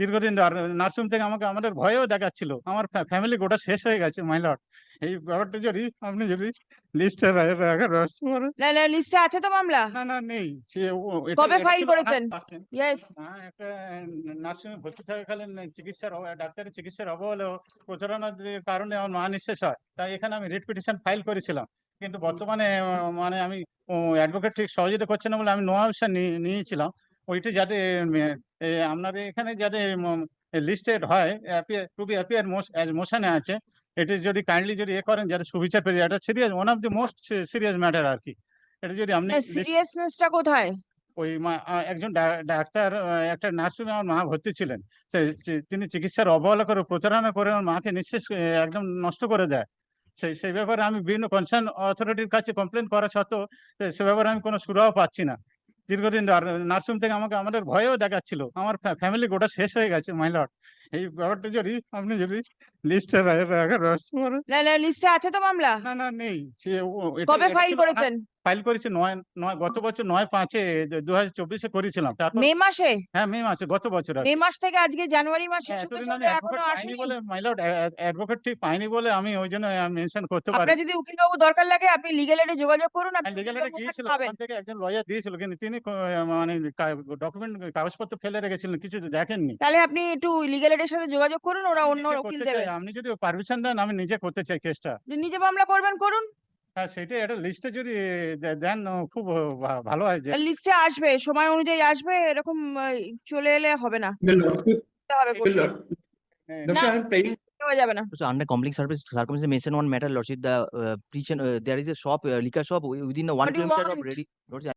দীর্ঘদিন নার্সিং থেকে আমাকে আমাদের ভয়েও দেখাচ্ছিল। আমার ফ্যামিলি গোটা শেষ হয়ে গেছে মাই লর্ড এই ব্যাপারটা যদি আপনি যদি লিস্টে রাখার ব্যবস্থা করেন না না লিস্টে আছে তো মামলা? না না নেই। সে কবে ছিল করেছেন? ইয়েস একটা নার্সিং ভর্তি থাকাকালীন চিকিৎসার ডাক্তারের চিকিৎসার অবহেলা প্রতারণার কারণে আমার মা নিঃশেষ হয়। তাই এখানে আমি রিট পিটিশন ফাইল করেছিলাম। কিন্তু বর্তমানে মানে আমি অ্যাডভোকেট ঠিক সহযোগিতা করছে না বলে আমি নো অপশন নিয়েছিলাম। ওইটি যাতে আপনার এখানে যাতে লিস্টেড হয় to be appear most as মোশনে আছে এটি যদি কাইন্ডলি যদি এ করেন যাতে সুবিচার পেয়ে এটা serious one of the most serious matter আর কি। এটা যদি আপনি সিরিয়াসনেসটা কোথায়? ওই একজন ডাক্তার একটা নার্সিংহোমে আমার মা ভর্তি ছিলেন। তিনি চিকিৎসার অবহেলা করে প্রতারণা করে আমার মাকে নিঃশেষ একদম নষ্ট করে দেয়। সেই সেই ব্যাপারে আমি বিভিন্ন কনসার্ন অথরিটির কাছে কমপ্লেন করা সত্ত্বেও সে সে ব্যাপারে আমি কোনো সুরাও পাচ্ছি না। দীর্ঘদিন নার্সিং থেকে আমাকে আমাদের ভয়েও দেখাচ্ছিল। আমার ফ্যামিলি গোটা শেষ হয়ে গেছে মাই লর্ড এই ব্যাপারটা যদি আপনি যদি লিস্টে রাখার ব্যবস্থা করেন না না লিস্টে আছে তো মামলা? না না নেই। কবে ফাইল করেছেন? ফাইল করেছি নয় নয় গত বছর নয় পাঁচে দু হাজার চব্বিশে করেছিলাম। তারপর মে মাসে? হ্যাঁ মে মাসে গত বছর মে মাস থেকে আজকে জানুয়ারি মাস হ্যাঁ, পাইনি বলে মাই লর্ড অ্যাডভোকেট ঠিক পাইনি বলে আমি ওই জন্য মেনশন করতে পারি। আপনার যদি উকিল বাবু দরকার লাগে আপনি লিগেল এডে যোগাযোগ করুন আপনি লিগেল উকিল এটা গিয়েছিল ওখান থেকে একজন লয়ার দিয়েছিল কিন্তু তিনি মানে ডকুমেন্ট কাগজপত্র ফেলে রেখেছিলেন কিছু দেখেননি। তাহলে আপনি একটু লিগেল এডের সাথে যোগাযোগ করুন ওরা অন্য উকিল দেবে। আপনি যদি পারমিশন দেন আমি নিজে করতে চাই কেসটা নিজে মামলা করবেন করুন। হ্যাঁ, সেটা একটা লিস্টে যদি দেন খুব ভালো হয় যে লিস্টে আসবে সময় অনুযায়ী আসবে এরকম চলে এলে হবে না। হ্যাঁ। যাবে না।